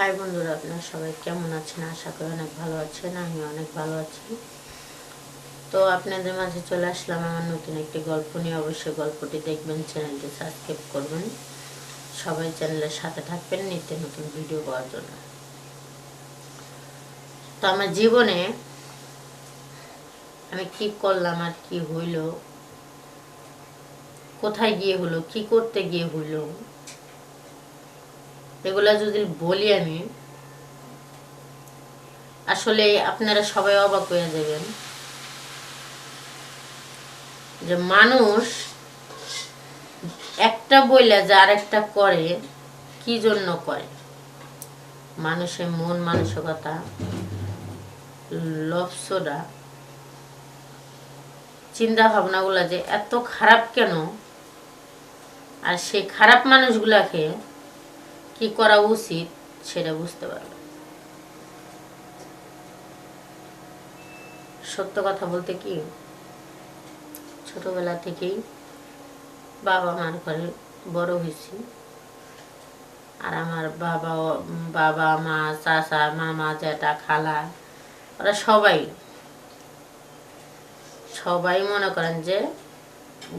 High বন্ধুরা, আপনারা সবাই কেমন আছেন? আশা করি অনেক ভালো আছেন আমি অনেক ভালো আছি। তো আপনাদের মাঝে চলে আসলাম আমার নতুন একটি গল্প নিয়ে। অবশ্যই গল্পটি দেখবেন, চ্যানেলটি সাবস্ক্রাইব করবেন। সবাই চ্যানেলের সাথে থাকবেন নিত্য নতুন ভিডিও পাওয়ার জন্য। তো আমার জীবনে আমি কি করলাম আর কি হইল? কোথায় গিয়ে হলো কি করতে গিয়ে হইল? এগুলা যদি বলি আমি, আসলে আপনারা সবাই অবাক হয়ে যাবেন যে মানুষ একটা বইলে যে আরেকটা করে, কি জন্য করে? মানুষের মন মানসিকতা লফসোডা চিন্তা ভাবনাগুলা যে এত খারাপ কেন? আর সেই খারাপ মানুষগুলাকে কি করা উচিত সেটা বুঝতে পারবে। সত্য কথা বলতে কি, ছোটবেলা থেকেই বাবা মার ঘরে বড় হয়েছি। আর আমার বাবা বাবা, মা, চাচা, মামা জ্যাঠা খালা, ওরা সবাই সবাই মনে করেন যে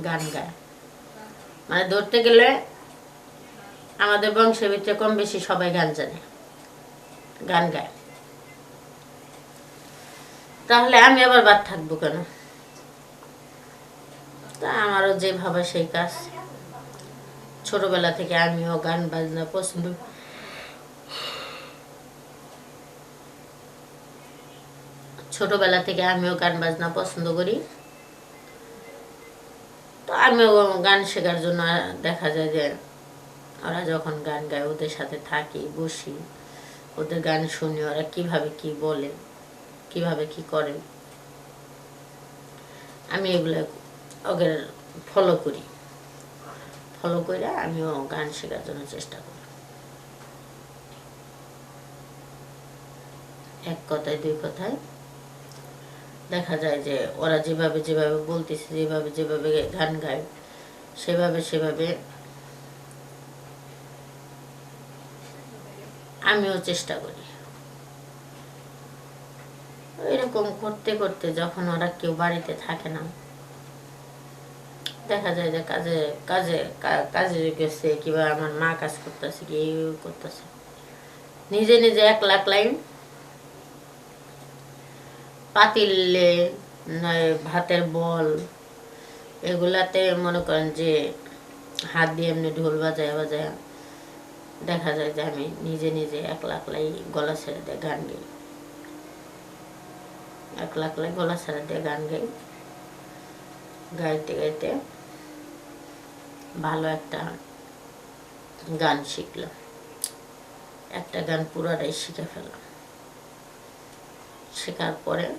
গান গায়। মানে ধরতে গেলে আমাদের বংশের ভিতরে কম বেশি সবাই গান জানে, গান গায়। তাহলে আমি আবার বাদ থাকব কেন? তা আমারও যে ভাবা সেই কাজ। ছোটবেলা থেকে আমিও গান বাজনা পছন্দ। ছোটবেলা থেকে আমিও গান বাজনা পছন্দ করি। তো আমিও গান শেখার জন্য দেখা যায় যে ওরা যখন গান গায় ওদের সাথে থাকি, বসি, ওদের গান শুনি, ওরা কীভাবে কি বলে, কীভাবে কি করে, আমি এগুলো ওদের ফলো করি। ফলো করে আমিও গান শেখার জন্য চেষ্টা করি। এক কথায়, দুই কথায় দেখা যায় যে ওরা যেভাবে যেভাবে বলতেছে, যেভাবে যেভাবে গান গায়, সেভাবে সেভাবে আমিও চেষ্টা করি। এরকম করতে করতে যখন ওরা কেউ বাড়িতে থাকে না, দেখা যায় যে কাজে কাজে কাজে গেছে, কিংবা আমার মা কাজ করতেছে কি করতেছে। নিজে নিজে এক লাখ লাইন পাতিলে ভাতের বল, এগুলাতে মনে করেন যে হাত দিয়ে এমনি ঢোল বাজায় বাজায় দেখা যায় যে আমি নিজে নিজে এক লাখ লাই গলা ছেড়ে দিয়ে গান গাই। এক লাখ লাই গলা ছেড়ে দিয়ে গান গাই। গাইতে গাইতে ভালো একটা গান শিখলাম। একটা গান পুরোটাই শিখে ফেললাম। শেখার পরে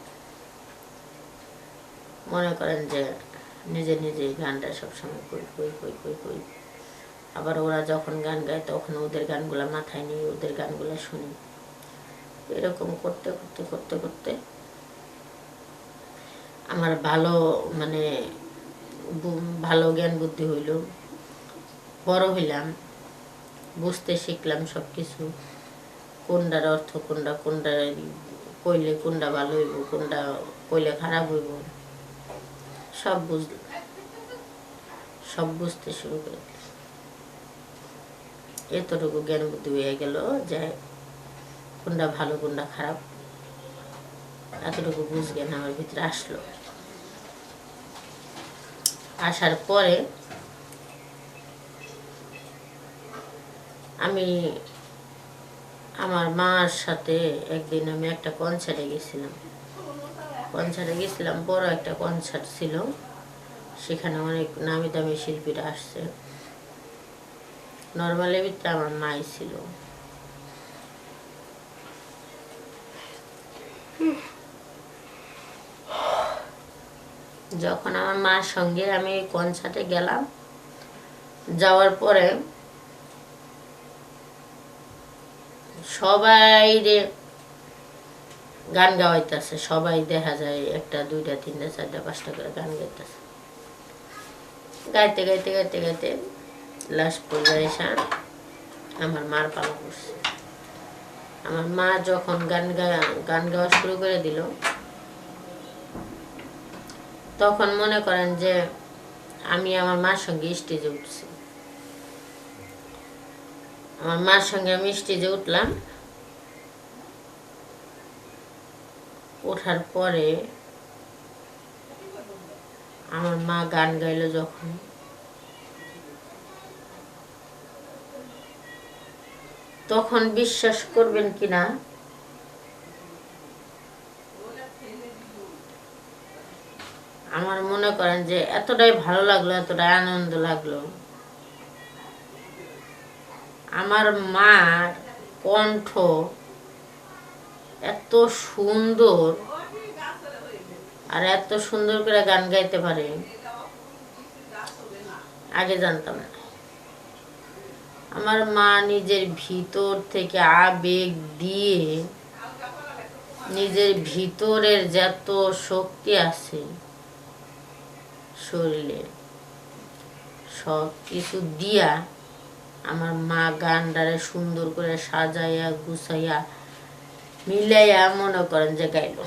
মনে করেন যে নিজে নিজে গানটা সবসময় কই কই কই কই কই আবার ওরা যখন গান গায়, তখন ওদের গানগুলো মাথায় নিয়ে ওদের গানগুলো শুনি। এরকম করতে করতে করতে করতে আমার ভালো মানে ভালো জ্ঞান বুদ্ধি হইল। বড় হইলাম, বুঝতে শিখলাম সব কিছু কোনটার অর্থ কোনটা কোনটা কইলে কোনটা ভালো হইব কোনটা কইলে খারাপ হইব। সব বুঝলাম সব বুঝতে শুরু করে এতটুকু জ্ঞান বুদ্ধি হয়ে গেল যে কোনটা ভালো, কোনটা খারাপ, এতটুকু বুঝ জ্ঞান আমার ভিতরে আসলো। আসার পরে আমি আমার মার সাথে একদিন আমি একটা কনসার্টে গেছিলাম। কনসার্টে গেছিলাম, বড় একটা কনসার্ট ছিল। সেখানে অনেক নামি দামি শিল্পীরা আসছে। নর্মালি ভিতরে আমার মাই ছিল। যখন আমার মার সঙ্গে আমি কনসার্টে গেলাম, যাওয়ার পরে সবাই রে গান গাওয়াইতেছে, সবাই দেখা যায় একটা, দুইটা, তিনটা, চারটা, পাঁচটা করে গান গাইতেছে। গাইতে গাইতে গাইতে গাইতে লাস্ট পর্যায়ে এসে আমার মার পালা করছে আমার মা যখন গান গাওয়া গান গাওয়া শুরু করে দিল তখন মনে করেন যে আমি আমার মার সঙ্গে স্টেজে উঠছি আমার মার সঙ্গে আমি স্টেজে উঠলাম ওঠার পরে আমার মা গান গাইলো যখন তখন বিশ্বাস করবেন কিনা? আমার মনে করেন যে এতটাই ভালো লাগল, এতটাই আনন্দ লাগল। আমার মার কণ্ঠ এত সুন্দর আর এত সুন্দর করে গান গাইতে পারে, আগে জানতাম না। আমার মা নিজের ভিতর থেকে আবেগ দিয়ে নিজের ভিতরের যত শক্তি আছে শরীরে সব কিছু দিয়া আমার মা গানটারে সুন্দর করে সাজাইয়া, গুছাইয়া, মিলাইয়া মনে করেন যে গাইল।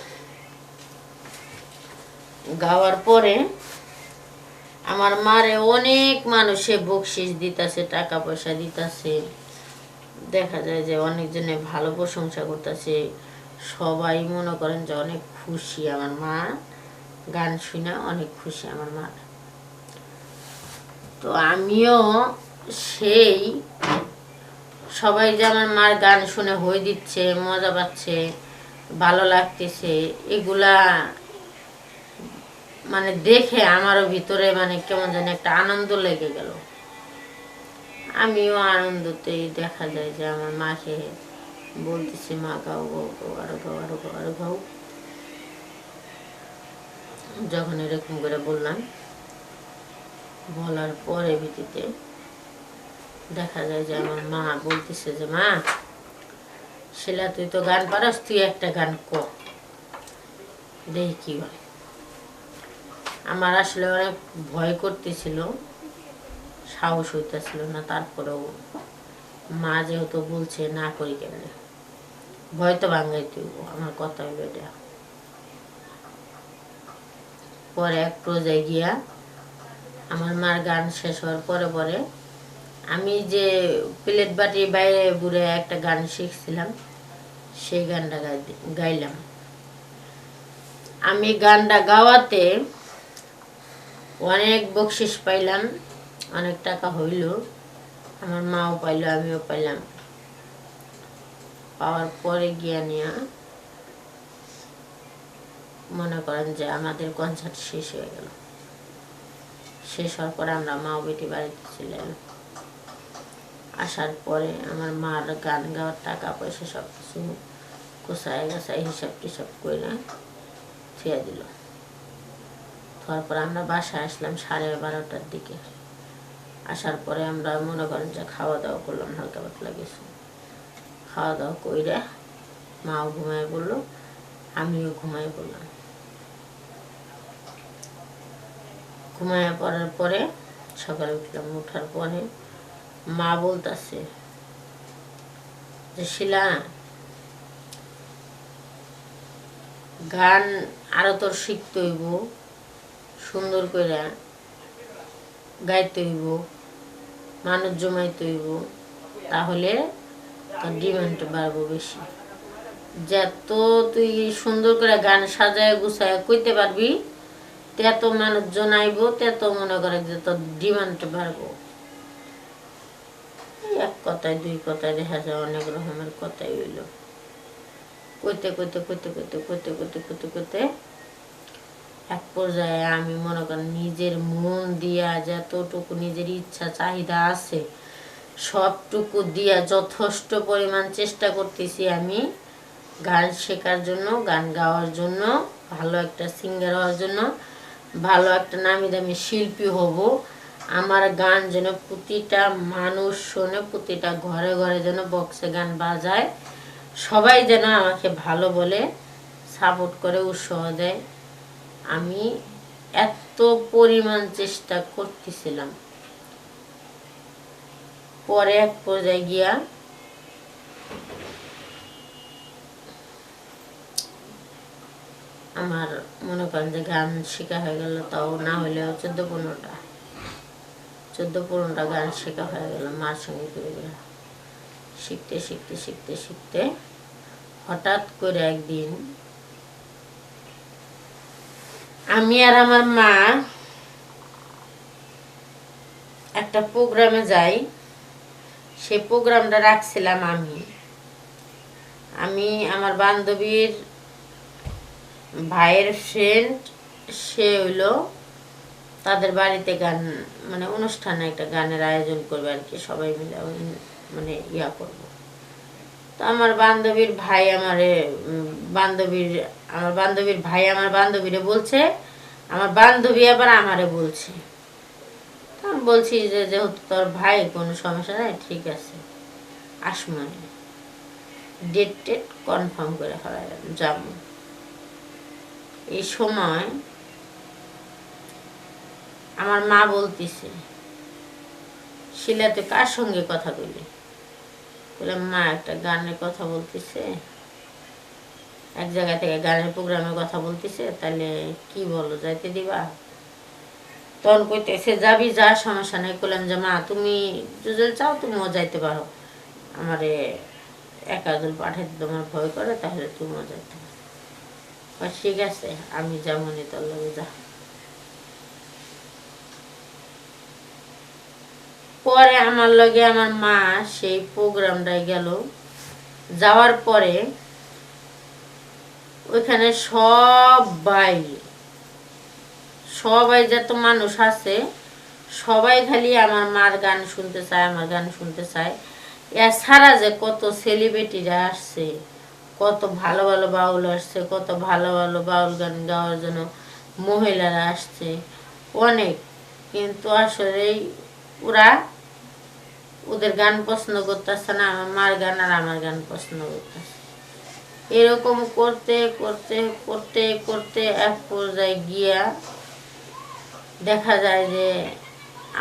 গাওয়ার পরে আমার মারে অনেক মানুষে বকশিস দিতাছে টাকা পয়সা দিতাছে। দেখা যায় যে অনেকজনে ভালো প্রশংসা করতেছে। সবাই মনে করেন যে অনেক খুশি আমার মা। গান শুনে অনেক খুশি আমার মা। তো আমিও সেই সবাই যে আমার মার গান শুনে হয়ে দিচ্ছে, মজা পাচ্ছে, ভালো লাগতেছে, এগুলা মানে দেখে আমারও ভিতরে মানে কেমন জানি একটা আনন্দ লেগে গেল। আমিও আনন্দতেই দেখা যায় যে আমার মাকে বলতেছি, মা, গাও গাও গাও, আরও গাও আরও গাও আরও গাও। যখন এরকম করে বললাম, বলার পরে ভিত্তিতে দেখা যায় যে আমার মা বলতেছে যে, মা, শিলা, তুই তো গান পারস, তুই একটা গান ক, দেখি কি হয়। আমার আসলে অনেক ভয় করতেছিল সাহস হইতেছিল না তারপরেও মা যেহেতু বলছে না করি কেমনে ভয় তো ভাঙ্গাইতে হইবো, আমার কথা হইল এটা। পরে এক পর্যায়ে গিয়া আমার মার গান শেষ হওয়ার পরে পরে আমি যে প্লেট বাটি বাইরে ঘুরে একটা গান শিখছিলাম সেই গানটা গাই- গাইলাম। আমি গানটা গাওয়াতে অনেক বকশিস পাইলাম, অনেক টাকা হইল। আমার মাও পাইলো, আমিও পাইলাম। পাওয়ার পরে গিয়া নিয়া মনে করেন যে আমাদের কনসার্ট শেষ হয়ে গেল। শেষ হওয়ার পরে আমরা মাও বেটি বাড়িতে এলাম। আসার পরে আমার মার গান গাওয়ার টাকা পয়সা সব কিছু কোথায় গাছায় হিসাব টিসাব করে না থুয়ে দিল। তারপর আমরা বাসায় আসলাম সাড়ে বারোটার দিকে। আসার পরে আমরা মনে করেন যে খাওয়া দাওয়া করলাম, হালকা পাতলা কিছু। খাওয়া দাওয়া কইরা মাও ঘুমায় বলল আমিও ঘুমায় বললাম ঘুমায় পড়ার পরে সকালে উঠলাম, উঠার পরে মা বলতাছে যে, শিলা, গান আরও তোর শিখতে হইব। সুন্দর করে গাইতে হইব, মানুষ জমাইতে হইব, তাহলে তোর ডিমান্ড বাড়বো বেশি। যত তুই সুন্দর করে গান সাজায় গুছায় কইতে পারবি, তত মানুষজন আইব, তত মনে করে যে তোর ডিমান্ড বাড়বো। এক কথায়, দুই কথায় দেখা যায় অনেক রকমের কথাই হইল। কইতে কইতে কইতে কইতে কইতে কইতে কইতে কইতে এক পর্যায়ে আমি মনে করেন নিজের মন দিয়া যতটুকু নিজের ইচ্ছা, চাহিদা আছে, সবটুকু দিয়া যথেষ্ট পরিমাণ চেষ্টা করতেছি আমি গান শেখার জন্য, গান গাওয়ার জন্য, ভালো একটা সিঙ্গার হওয়ার জন্য, ভালো একটা নামি দামি শিল্পী হব। আমার গান যেন প্রতিটা মানুষ শোনে, প্রতিটা ঘরে ঘরে যেন বক্সে গান বাজায়, সবাই যেন আমাকে ভালো বলে সাপোর্ট করে, উৎসাহ দেয়। আমি এত পরিমাণ চেষ্টা করতেছিলাম। পরে এক পর্যায়ে গিয়া আমার মনে করেন যে গান শেখা হয়ে গেল, তাও না হলেও চোদ্দ পনেরোটা। চোদ্দ পনেরোটা গান শেখা হয়ে গেল মার সঙ্গে করে গেল শিখতে শিখতে শিখতে শিখতে হঠাৎ করে একদিন আমি আর আমার মা একটা প্রোগ্রামে যাই। সে প্রোগ্রামটা রাখছিলাম আমি। আমি আমার বান্ধবীর ভাইয়ের ফ্রেন্ড সে হইল তাদের বাড়িতে গান মানে অনুষ্ঠানে একটা গানের আয়োজন করবে আর কি, সবাই মিলে মানে ইয়া করব। তো আমার বান্ধবীর ভাই আমারে বান্ধবীর, আমার বান্ধবীর ভাই আমার বান্ধবীরে বলছে, আমার বান্ধবী আবার আমারে বলছে। আমি বলছি যে, যেহেতু তোর ভাই, কোনো সমস্যা নাই, ঠিক আছে আসমনে ডেট টেট কনফার্ম করে ফেলাইলাম যাব। এই সময় আমার মা বলতিছে শিলা তুই কার সঙ্গে কথা বলি বললাম মা, একটা গানের কথা বলতেছে। এক জায়গা থেকে গানের প্রোগ্রামের কথা বলতেছে তাহলে কি বলো, যাইতে দিবা? তখন কইতেছে, যাবি যা, সমস্যা নেই। বললাম যে, মা, তুমি যদি চাও তুমিও যাইতে পারো। আমারে একা যদি পাঠাইতে তোমার ভয় করে, তাহলে তুমিও যাইতে পারো। ঠিক আছে, আমি যেমনই তোর লগে যা। পরে আমার লগে আমার মা সেই প্রোগ্রামটায় গেল। যাওয়ার পরে ওইখানে সবাই সবাই যত মানুষ আছে, সবাই খালি আমার মার গান শুনতে চায়, আমার গান শুনতে চায়। এছাড়া যে কত সেলিব্রিটিরা আসছে, কত ভালো ভালো বাউল আসছে, কত ভালো ভালো বাউল গান গাওয়ার জন্য মহিলারা আসছে, অনেক। কিন্তু আসলে ওরা ওদের গান পছন্দ করতেছে না, আমার মার গান আর আমার গান পছন্দ করতেছে। এরকম করতে করতে করতে করতে এক পর্যায়ে গিয়া দেখা যায় যে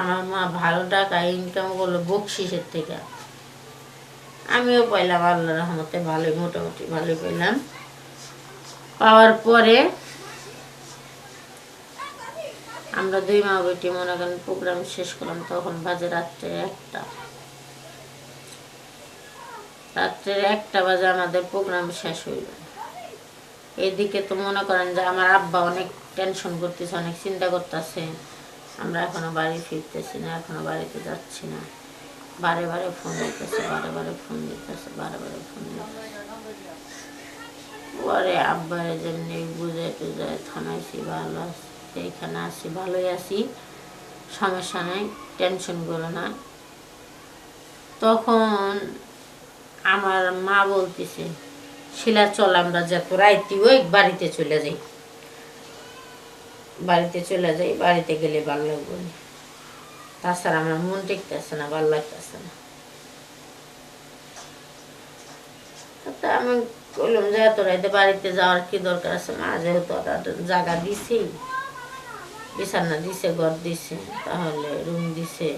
আমার মা ভালো টাকা ইনকাম করল বকশিসের থেকে। আমিও পাইলাম আল্লাহ রহমতে ভালোই, মোটামুটি ভালোই পেলাম পাওয়ার পরে আমরা দুই মা বেটি মনে করেন প্রোগ্রাম শেষ করলাম, তখন বাজে রাত্রে একটা। রাত্রের একটা বাজে আমাদের প্রোগ্রাম শেষ হইল। এদিকে তো মনে করেন যে আমার আব্বা অনেক টেনশন করতেছে, অনেক চিন্তা করতেছে। আমরা এখনও বাড়ি ফিরতেছি না, এখনও বাড়িতে যাচ্ছি না। বারে বারে ফোন দিতেছে, বারে বারে ফোন দিতেছে, বারে বারে ফোন পরে আব্বারে যেমনি বুঝে টুঝে থানাইছি, ভালো আছি, এইখানে আছি, ভালোই আছি। সমস্যা নাই টেনশন করো না। তখন আমার মা বলতেছে, শিলা, চল আমরা যত রাইতি ওই বাড়িতে চলে যাই বাড়িতে চলে যাই, বাড়িতে গেলে ভালো লাগবে। তাছাড়া আমার মন টিকতেছে না, ভালো লাগতেছে না তা আমি বললাম যে এত রাইতে বাড়িতে যাওয়ার কি দরকার আছে মা যেহেতু ওরা জায়গা দিছি, বিছানা দিছে, ঘর দিছে, তাহলে রুম দিছে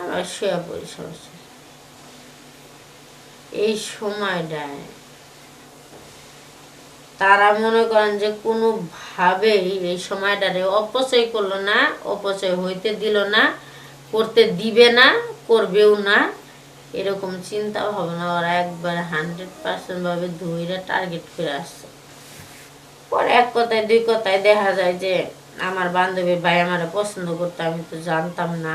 আমার শুয়ে পড়ি সমস্যা। এই সময়টায়। তারা মনে করেন যে কোনোভাবেই এই সময়টারে অপচয় করল না, অপচয় হইতে দিল না, করতে দিবে না, করবেও না, এরকম চিন্তা ভাবনা ওরা একবার হান্ড্রেড পার্সেন্ট ভাবে ধুইরা টার্গেট করে আসছে। পরে এক কথায়, দুই কথায় দেখা যায় যে আমার বান্ধবী ভাই আমারে পছন্দ করতো, আমি তো জানতাম না।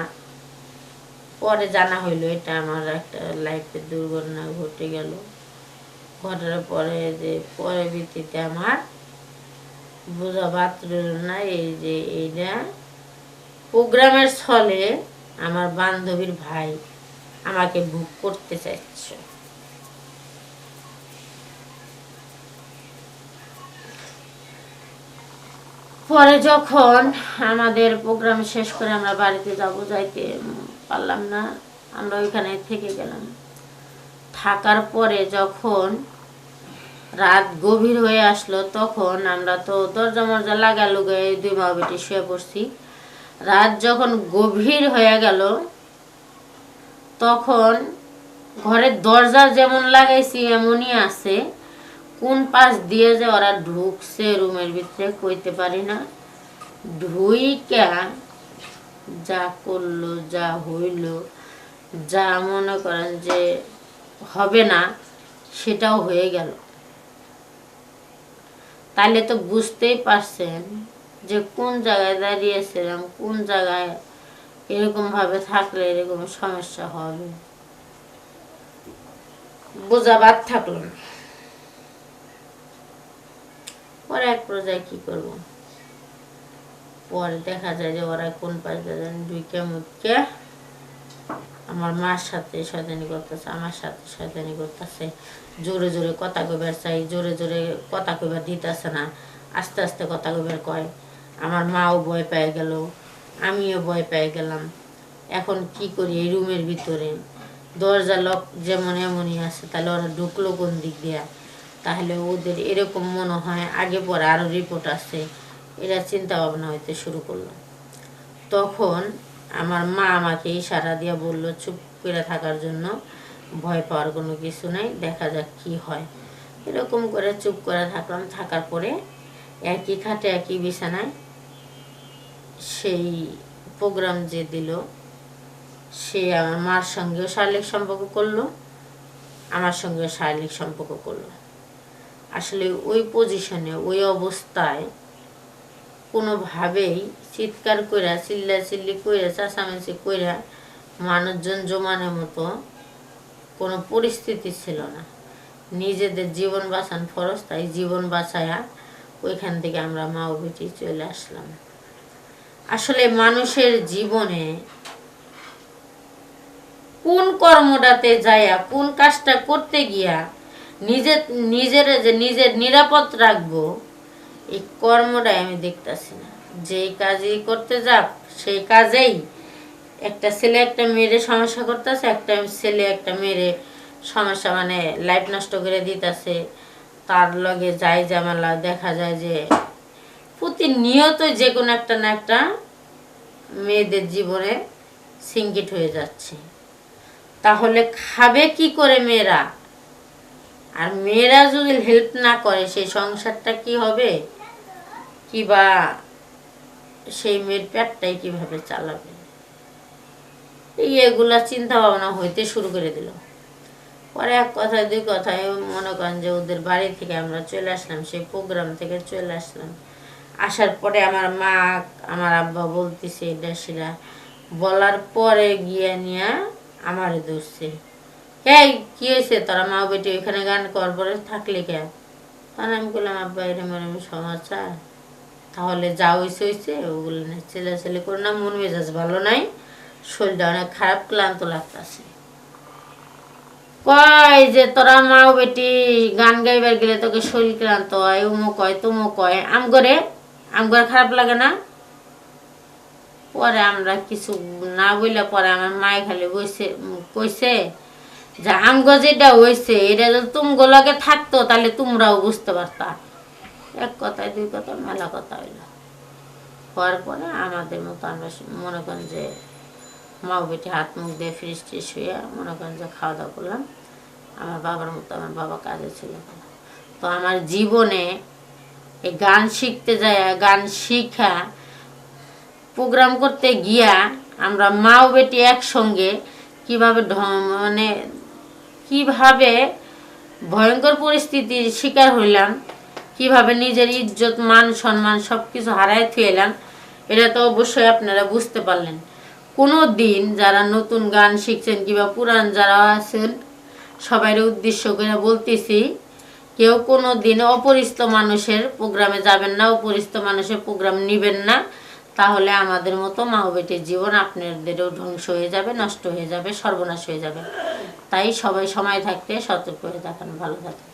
পরে জানা হইল, এটা আমার একটা লাইফের দুর্ঘটনা ঘটে গেল। ঘটার পরে যে, পরে ভিত্তিতে আমার বোঝা রইল না, এই যে, এইটা প্রোগ্রামের ছলে আমার বান্ধবীর ভাই আমাকে বুক করতে চাইছে। পরে যখন আমাদের প্রোগ্রাম শেষ করে আমরা বাড়িতে যাব, যাইতে পারলাম না, আমরা ওইখানে থেকে গেলাম। থাকার পরে যখন রাত গভীর হয়ে আসলো, তখন আমরা তো দরজা মরজা লাগালো গে দুই মা বেটি শুয়ে পড়ছি। রাত যখন গভীর হয়ে গেল, তখন ঘরের দরজা যেমন লাগাইছি, এমনই আছে। কোন পাশ দিয়ে যে ওরা ঢুকছে রুমের ভিতরে কইতে পারি না। ঢুইকা যা করল, যা হইল, যা মনে করেন যে হবে না, সেটাও হয়ে গেল। তাহলে তো বুঝতেই পারছেন যে কোন জায়গায় দাঁড়িয়েছিলাম, কোন জায়গায় এরকম ভাবে থাকলে এরকম সমস্যা হবে। বোঝা বাদ থাকল না। পরে এক পর্যায়ে কি করব? পরে দেখা যায় যে ওরা কোন পাশে যেন ঢুকে মুখে আমার মার সাথে শয়তানি করতেছে, আমার সাথে শয়তানি করতেছে। জোরে জোরে কথা কইবার চাই, জোরে জোরে কথা কইবার দিতেছে না, আস্তে আস্তে কথা কইবার কয়। আমার মাও ভয় পেয়ে গেল, আমিও ভয় পেয়ে গেলাম। এখন কি করি এই রুমের ভিতরে? দরজা লক যেমন এমনই আছে, তাহলে ওরা ঢুকলো কোন দিক দিয়া? তাহলে ওদের এরকম মনে হয় আগে পরে আরও রিপোর্ট আছে এরা চিন্তা ভাবনা হইতে শুরু করল। তখন আমার মা আমাকে ইশারা দিয়ে বলল, চুপ করে থাকার জন্য ভয় পাওয়ার কোনো কিছু নাই, দেখা যাক কি হয়। এরকম করে চুপ করে থাকলাম। থাকার পরে একই খাটে, একই বিছানায় সেই প্রোগ্রাম যে দিল, সে আমার মার সঙ্গেও শারীরিক সম্পর্ক করল, আমার সঙ্গেও শারীরিক সম্পর্ক করল। আসলে ওই পজিশনে ওই অবস্থায় কোনোভাবেই চিৎকার কইরা চিল্লা চিল্লি কইরা, চাচামেচি কইরা মানুষজন জমানের মতো কোনো পরিস্থিতি ছিল না। নিজেদের জীবন বাঁচান ফরজ, তাই জীবন বাঁচায়া ওইখান থেকে আমরা মা ও বেটি চলে আসলাম। আসলে মানুষের জীবনে কোন কর্মটাতে যায়া কোন কাজটা করতে গিয়া নিজের নিজের যে নিজের নিরাপদ রাখব, এই কর্মটাই আমি দেখতাছি না। যেই কাজই করতে যাক, সেই কাজেই একটা ছেলে একটা মেয়েরে সমস্যা করতেছে, একটা ছেলে একটা মেয়েরে সমস্যা মানে লাইফ নষ্ট করে দিতেছে। তার লগে যাই জামালা দেখা যায় যে প্রতিনিয়ত যে কোনো একটা না একটা মেয়েদের জীবনে সিঙ্কিট হয়ে যাচ্ছে। তাহলে খাবে কি করে মেয়েরা? আর মেয়েরা যদি হেল্প না করে, সেই সংসারটা কি হবে? কিবা সেই মেয়ের পেটটাই কীভাবে চালাবে? এই এগুলা চিন্তা ভাবনা হইতে শুরু করে দিল। পরে এক কথায়, দুই কথায় মনে করেন যে ওদের বাড়ি থেকে আমরা চলে আসলাম, সেই প্রোগ্রাম থেকে চলে আসলাম। আসার পরে আমার মা, আমার আব্বা বলতেছে এটা সেটা বলার পরে গিয়ে নিয়ে আমারে ধরছে। এই, কি হয়েছে? তোরা মা বেটি ওইখানে গান কর পরে থাকলে কে তখন আমি বললাম, আব্বা, এরম এরম সমাচার তাহলে যা হয়েছে হয়েছে ওগুলো না ছেলে ছেলে করে না, মন মেজাজ ভালো নাই। শরীরটা অনেক খারাপ, ক্লান্ত লাগতেছে। কয় যে, তোরা মা বেটি, গান গাইবার গেলে তোকে শরীর ক্লান্ত হয় উমো কয় তুমো কয় আম করে আম করে খারাপ লাগে না? পরে আমরা কিছু না বললে পরে আমার মায়ে খালি বসে কইছে যে আমগো যেটা হয়েছে এটা যদি তুমগো লগে থাকতো, তাহলে তোমরাও বুঝতে পারতা। এক কথায় দুই কথা, মেলা কথা হইল। হওয়ার পরে আমাদের মতো আমরা মনে করেন যে মা বেটি হাত মুখ দিয়ে ফ্রিজ ট্রিজ শুয়ে মনে করেন যে খাওয়া দাওয়া করলাম। আমার বাবার মতো আমার বাবা কাজে ছিল তো আমার জীবনে এই গান শিখতে যায় গান শিখা প্রোগ্রাম করতে গিয়া আমরা মা ও বেটি একসঙ্গে কীভাবে ঢ- মানে কীভাবে ভয়ঙ্কর পরিস্থিতির শিকার হইলাম, কীভাবে নিজের ইজ্জত, মান, সম্মান সব কিছু হারায় থুয়েলাম এটা তো অবশ্যই আপনারা বুঝতে পারলেন। কোনো দিন যারা নতুন গান শিখছেন কিংবা পুরান যারা আছেন সবাই উদ্দেশ্য করে বলতেছি, কেউ কোনো দিন অপরিচিত মানুষের প্রোগ্রামে যাবেন না, অপরিচিত মানুষের প্রোগ্রাম নেবেন না। তাহলে আমাদের মতো মা বেটির জীবন আপনাদেরও ধ্বংস হয়ে যাবে, নষ্ট হয়ে যাবে, সর্বনাশ হয়ে যাবে। তাই সবাই সময় থাকতে সতর্ক হয়ে থাকেন, ভালো থাকেন।